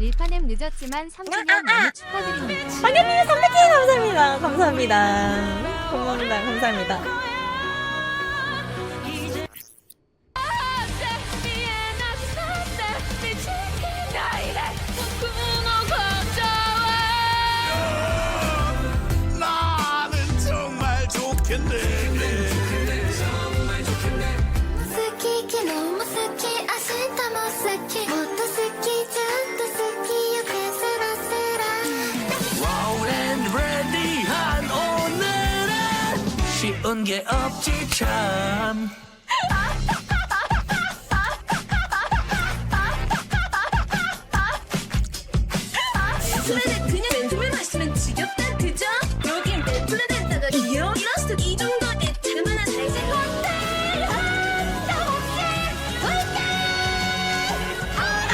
릴파님 늦었지만 3주년 너무 아, 아, 아. 축하드립니다. 박현님 선배님 감사합니다. 감사합니다. 고맙습니다. 감사합니다. 나는 정말 좋겠네 나쁜 게 없지 참 술에 그냥 맨투맨 마시면 지겹다 그죠? 여긴 맨투맨 했다가 이요? 이러스도 이 정도에 얼마나 잘생겼다 아, 나 못해 못해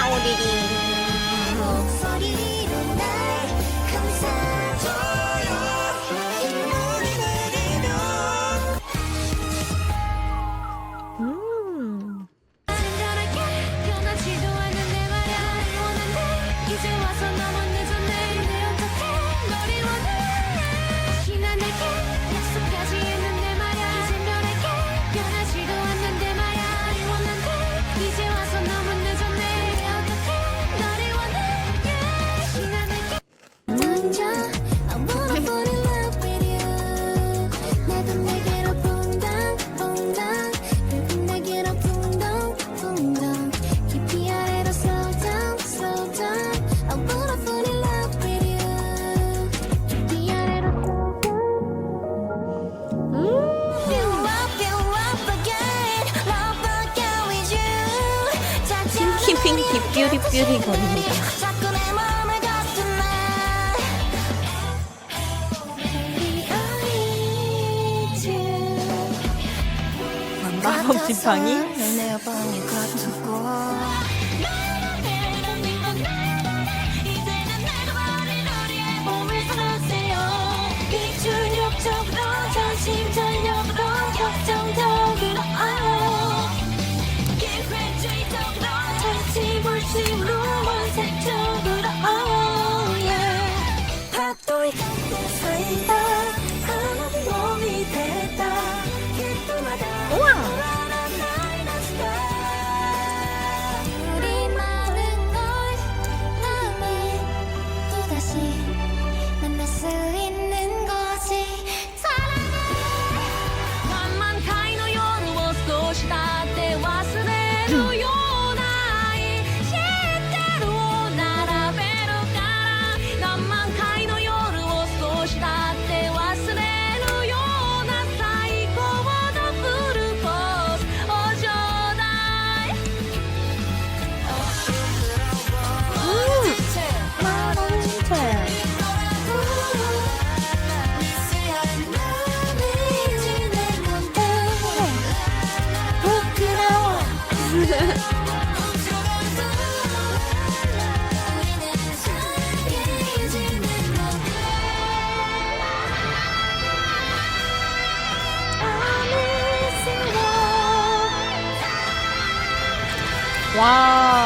아오리리 핑핑 딥뷰리 뷰리 거리입니다. 마법 지팡이? 哇。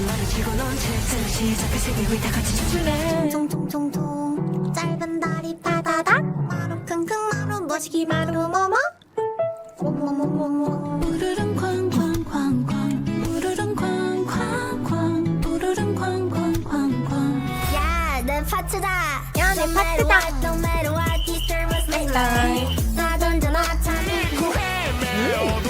같은 말을 들고 넌채 새로 시작해 세계고 있다 같이 춤출래 퉁퉁퉁퉁퉁 짧은 다리 바다닥. 마루 킁킁 마루 머시기 마루 뭐뭐. 뭐뭐뭐뭐 부르릉 쾅쾅쾅쾅. 부르릉 쾅쾅쾅. 부르릉 쾅쾅쾅쾅. 야내 파트다. 야내 파트다. No matter what this was my life 나 던져 나 차를 구해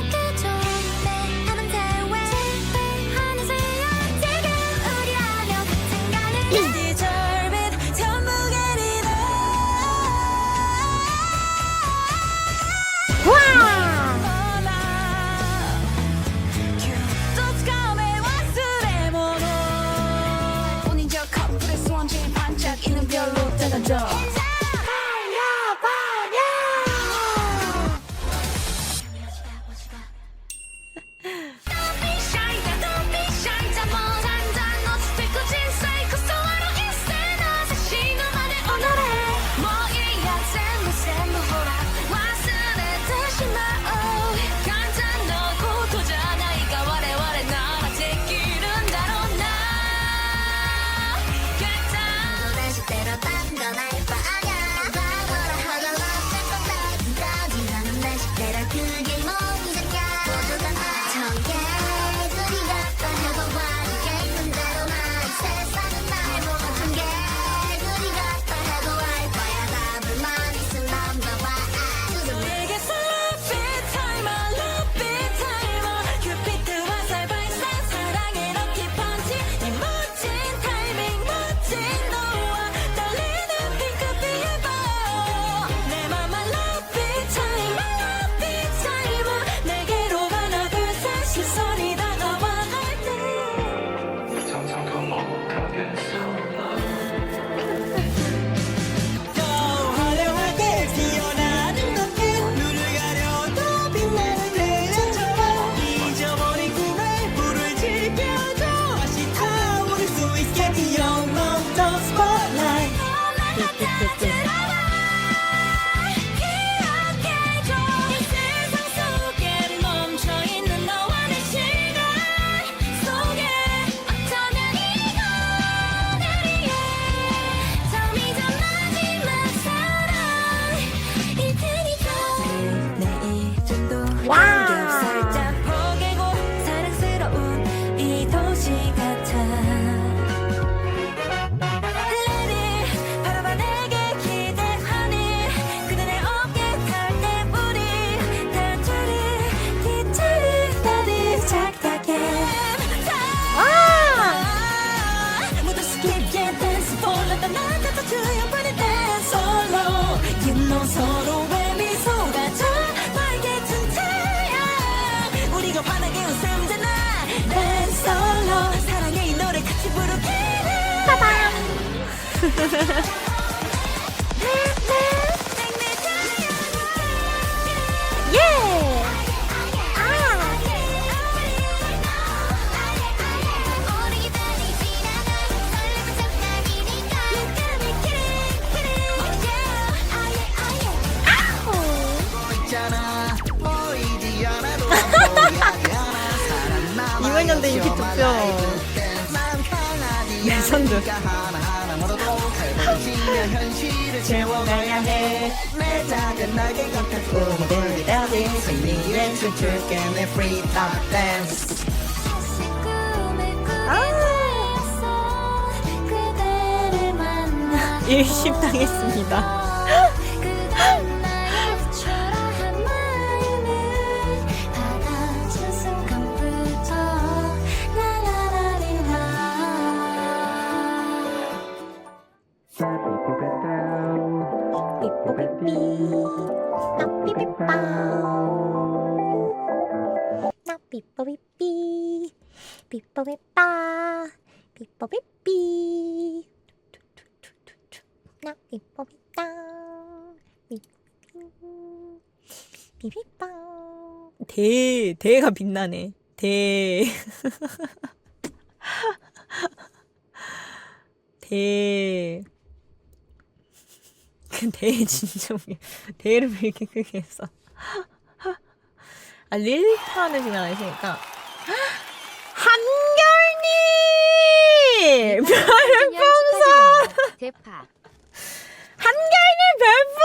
Please. 예! 이번 연대 인기 투표 레전드 아! 일심당했습니다. 삐 삐뽀삐빠 삐뽀삐삐 나 삐뽀삐빠 삐삐빵 대 대가 빛나네 대 대. 그 대 진짜 웃겨. 대를 왜 이렇게 크게 했어? 아, 릴리트 하는 지나가시니까. 네, 별풍선! 한결님 별풍